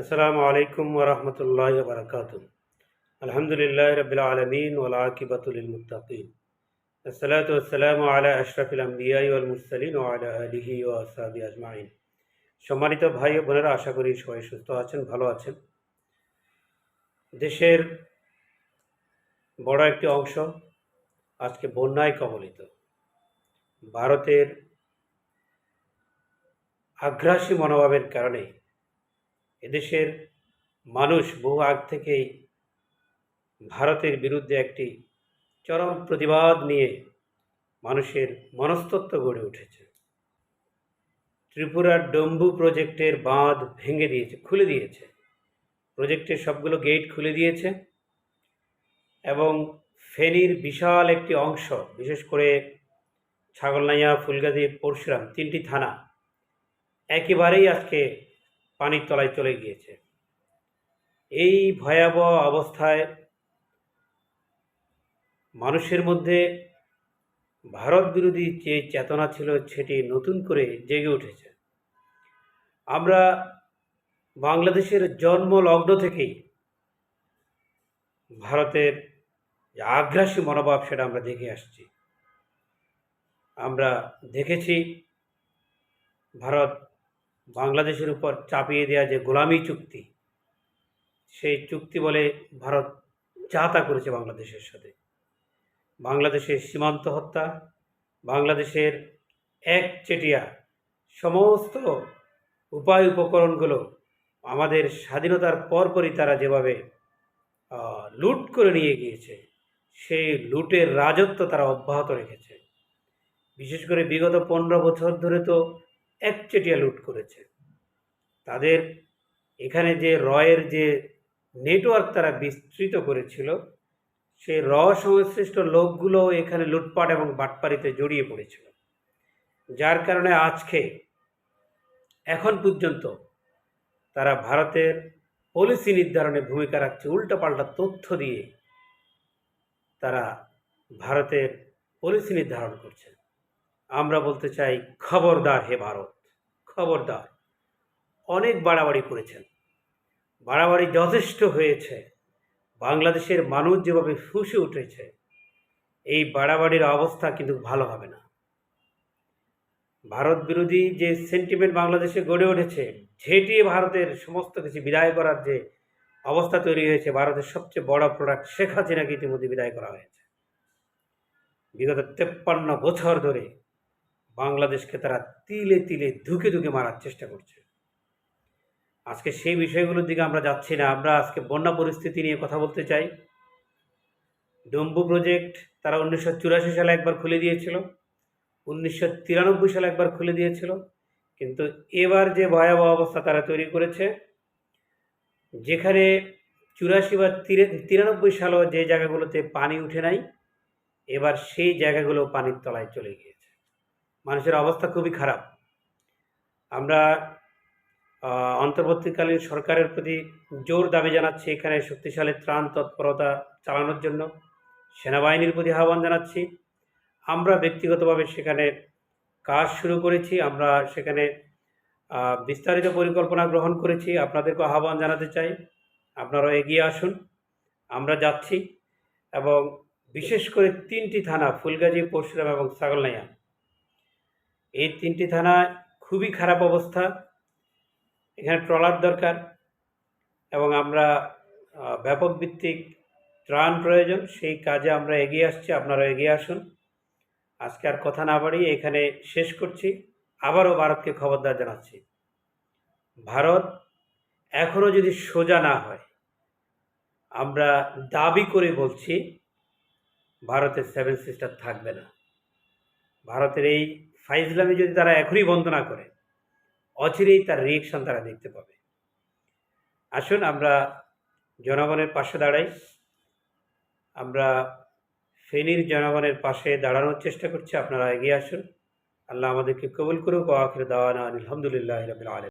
আসসালামু আলাইকুম ওরহমতুল্লাহ বারকাত আলহামদুলিল্লাহ রবিল আলমিন ওলাকিবাতুল মুতাকিন আসসালাতু আসসালামু আলা আশরাফিল আম্বিয়াই ওয়াল মুরসালিন ও আলা আলিহি ও আসহাবি আজমাইন। সম্মানিত ভাই ও বোনেরা, আশা করি সবাই সুস্থ আছেন, ভালো আছেন। দেশের বড় একটি অংশ আজকে বন্যায় কবলিত। ভারতের আগ্রাসী মনোভাবের কারণে এদেশের মানুষ বহু আগ থেকেই ভারতের বিরুদ্ধে একটি চরম প্রতিবাদ নিয়ে মানুষের মনস্তত্ব গড়ে উঠেছে। ত্রিপুরার ডম্বু প্রজেক্টের বাঁধ ভেঙে দিয়েছে, খুলে দিয়েছে। প্রজেক্টের সবগুলো গেট খুলে দিয়েছে এবং ফেনীর বিশাল একটি অংশ, বিশেষ করে ছাগলনাইয়া ফুলগাজী পরশুরাম তিনটি থানা, একেবারেই আজকে পানির তলায় চলে গিয়েছে। এই ভয়াবহ অবস্থায় মানুষের মধ্যে ভারত বিরোধী যে চেতনা ছিল, সেটি নতুন করে জেগে উঠেছে। আমরা বাংলাদেশের জন্ম লগ্ন থেকেই ভারতের যে আগ্রাসী মনোভাব সেটা আমরা দেখে আসছি। আমরা দেখেছি, ভারত বাংলাদেশের উপর চাপিয়ে দেওয়া যে গোলামি চুক্তি, সেই চুক্তি বলে ভারত যা তা করেছে বাংলাদেশের সাথে। বাংলাদেশের সীমান্ত হত্যা, বাংলাদেশের একচেটিয়া সমস্ত উপায় উপকরণগুলো আমাদের স্বাধীনতার পরপরই তারা যেভাবে লুট করে নিয়ে গিয়েছে, সেই লুটের রাজত্ব তারা অব্যাহত রেখেছে। বিশেষ করে বিগত পনেরো বছর ধরে তো একচেটিয়া লুট করেছে। তাদের এখানে যে রয়ের যে নেটওয়ার্ক তারা বিস্তৃত করেছিল, সেই র সংশ্লিষ্ট লোকগুলো এখানে লুটপাট এবং বাটপাড়িতে জড়িয়ে পড়েছিল। যার কারণে আজকে, এখন পর্যন্ত তারা ভারতের পলিসি নির্ধারণে ভূমিকা রাখছে, উল্টোপাল্টা তথ্য দিয়ে তারা ভারতের পলিসি নির্ধারণ করছে। আমরা বলতে চাই, খবরদার হে ভারত। খবরদার। অনেক বাড়াবাড়ি করেছেন। বাড়াবাড়ি যথেষ্ট হয়েছে। বাংলাদেশের মানুষ যেভাবে ফুসে উঠেছে, এই বাড়াবাড়ির অবস্থা কিন্তু ভালো হবে না। ভারত বিরোধী যে সেন্টিমেন্ট বাংলাদেশে গড়ে উঠেছে ঝেঁটিয়ে ভারতের সমস্ত কিছু বিদায় করার যে অবস্থা তৈরি হয়েছে, ভারতের সবচেয়ে বড় প্রোডাক্ট শেখ হাসিনাকে ইতিমধ্যে বিদায় করা হয়েছে। বিগত তেপ্পান্ন বছর ধরে বাংলাদেশকে তারা তিলে তিলে ধুকে ধুকে মারার চেষ্টা করছে। আজকে সেই বিষয়গুলোর দিকে আমরা যাচ্ছি না। আমরা আজকে বন্যা পরিস্থিতি নিয়ে কথা বলতে চাই। ডম্বু প্রজেক্ট তারা উনিশশো চুরাশি সালে একবার খুলে দিয়েছিল, উনিশশো তিরানব্বই সালে একবার খুলে দিয়েছিল। কিন্তু এবার যে ভয়াবহ অবস্থা তারা তৈরি করেছে, যেখানে চুরাশি বা তিরে- তিরানব্বই সালও যে জায়গাগুলোতে পানি উঠে নাই, এবার সেই জায়গাগুলো পানির তলায় চলে গিয়েছে। মানুষের অবস্থা খুবই খারাপ। আমরা অন্তর্বর্তীকালীন সরকারের প্রতি জোর দাবি জানাচ্ছি এখানে শক্তিশালী ত্রাণ তৎপরতা চালানোর জন্য। সেনাবাহিনীর প্রতি আহ্বান জানাচ্ছি। আমরা ব্যক্তিগতভাবে সেখানে কাজ শুরু করেছি। আমরা সেখানে বিস্তারিত পরিকল্পনা গ্রহণ করেছি। আপনাদেরকে আহ্বান জানাতে চাই। আপনারা এগিয়ে আসুন। আমরা যাচ্ছি এবং বিশেষ করে তিনটি থানা, ফুলগাজী, পরশুরাম এবং ছাগলনাইয়া। এই তিনটি থানায় খুবই খারাপ অবস্থা। এখানে ট্রলার দরকার এবং আমরা ব্যাপক ভিত্তিক ত্রাণ প্রয়োজন, সেই কাজে আমরা এগিয়ে আসছি আপনারা এগিয়ে আসুন। আজকে আর কথা না বাড়িয়ে এখানে শেষ করছি। আবারও ভারতকে খবরদার জানাচ্ছি। ভারত এখনও যদি সোজা না হয়, আমরা দাবি করে বলছি, ভারতের সেভেন সিস্টার থাকবে না। ভারতের এই ফাইজলামি যদি তারা এখনই বন্ধ না করে, অচিরেই তার রিয়েকশন তারা দেখতে পাবে। আসুন আমরা জনগণের পাশে দাঁড়াই। আমরা ফেনীর জনগণের পাশে দাঁড়ানোর চেষ্টা করছি, আপনারা এগিয়ে আসুন। আল্লাহ আমাদেরকে কবুল করুক ও আখির দাওয়ানা আলহামদুলিল্লাহ রবিল আলম